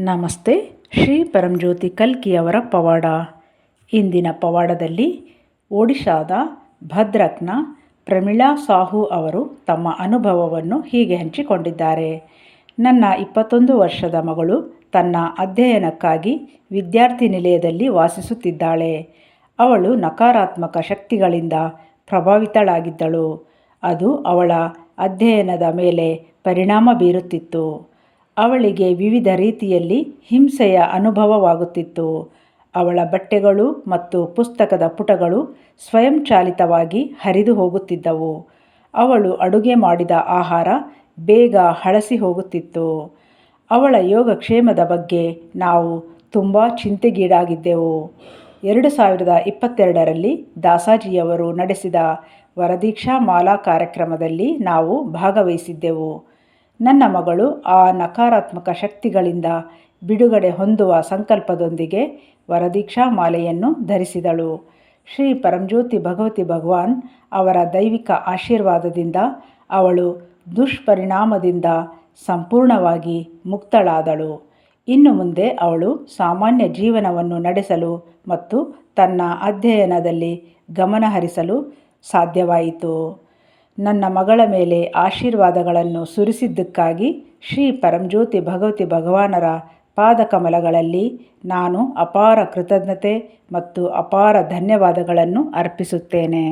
ನಮಸ್ತೆ, ಶ್ರೀ ಪರಂಜ್ಯೋತಿ ಕಲ್ಕಿಯವರ ಪವಾಡ. ಇಂದಿನ ಪವಾಡದಲ್ಲಿ ಒಡಿಶಾದ ಭದ್ರಕ್ನ ಪ್ರಮೀಳಾ ಸಾಹು ಅವರು ತಮ್ಮ ಅನುಭವವನ್ನು ಹೀಗೆ ಹಂಚಿಕೊಂಡಿದ್ದಾರೆ. ನನ್ನ ಇಪ್ಪತ್ತೊಂದು ವರ್ಷದ ಮಗಳು ತನ್ನ ಅಧ್ಯಯನಕ್ಕಾಗಿ ವಿದ್ಯಾರ್ಥಿ ನಿಲಯದಲ್ಲಿ ವಾಸಿಸುತ್ತಿದ್ದಾಳೆ. ಅವಳು ನಕಾರಾತ್ಮಕ ಶಕ್ತಿಗಳಿಂದ ಪ್ರಭಾವಿತಳಾಗಿದ್ದಳು. ಅದು ಅವಳ ಅಧ್ಯಯನದ ಮೇಲೆ ಪರಿಣಾಮ ಬೀರುತ್ತಿತ್ತು. ಅವಳಿಗೆ ವಿವಿಧ ರೀತಿಯಲ್ಲಿ ಹಿಂಸೆಯ ಅನುಭವವಾಗುತ್ತಿತ್ತು. ಅವಳ ಬಟ್ಟೆಗಳು ಮತ್ತು ಪುಸ್ತಕದ ಪುಟಗಳು ಸ್ವಯಂಚಾಲಿತವಾಗಿ ಹರಿದು ಹೋಗುತ್ತಿದ್ದವು. ಅವಳು ಅಡುಗೆ ಮಾಡಿದ ಆಹಾರ ಬೇಗ ಹಳಸಿ ಹೋಗುತ್ತಿತ್ತು. ಅವಳ ಯೋಗಕ್ಷೇಮದ ಬಗ್ಗೆ ನಾವು ತುಂಬ ಚಿಂತೆಗೀಡಾಗಿದ್ದೆವು. ಎರಡು ಸಾವಿರದ ಇಪ್ಪತ್ತೆರಡರಲ್ಲಿ ದಾಸಾಜಿಯವರು ನಡೆಸಿದ ವರದೀಕ್ಷಾ ಮಾಲಾ ಕಾರ್ಯಕ್ರಮದಲ್ಲಿ ನಾವು ಭಾಗವಹಿಸಿದ್ದೆವು. ನನ್ನ ಮಗಳು ಆ ನಕಾರಾತ್ಮಕ ಶಕ್ತಿಗಳಿಂದ ಬಿಡುಗಡೆ ಹೊಂದುವ ಸಂಕಲ್ಪದೊಂದಿಗೆ ವರದೀಕ್ಷಾ ಮಾಲೆಯನ್ನು ಧರಿಸಿದಳು. ಶ್ರೀ ಪರಂಜ್ಯೋತಿ ಭಗವತಿ ಭಗವಾನ್ ಅವರ ದೈವಿಕ ಆಶೀರ್ವಾದದಿಂದ ಅವಳು ದುಷ್ಪರಿಣಾಮದಿಂದ ಸಂಪೂರ್ಣವಾಗಿ ಮುಕ್ತಳಾದಳು. ಇನ್ನು ಮುಂದೆ ಅವಳು ಸಾಮಾನ್ಯ ಜೀವನವನ್ನು ನಡೆಸಲು ಮತ್ತು ತನ್ನ ಅಧ್ಯಯನದಲ್ಲಿ ಗಮನಹರಿಸಲು ಸಾಧ್ಯವಾಯಿತು. ನನ್ನ ಮಗಳ ಮೇಲೆ ಆಶೀರ್ವಾದಗಳನ್ನು ಸುರಿಸಿದ್ದಕ್ಕಾಗಿ ಶ್ರೀ ಪರಂಜ್ಯೋತಿ ಭಗವತಿ ಭಗವಾನರ ಪಾದಕಮಲಗಳಲ್ಲಿ ನಾನು ಅಪಾರ ಕೃತಜ್ಞತೆ ಮತ್ತು ಅಪಾರ ಧನ್ಯವಾದಗಳನ್ನು ಅರ್ಪಿಸುತ್ತೇನೆ.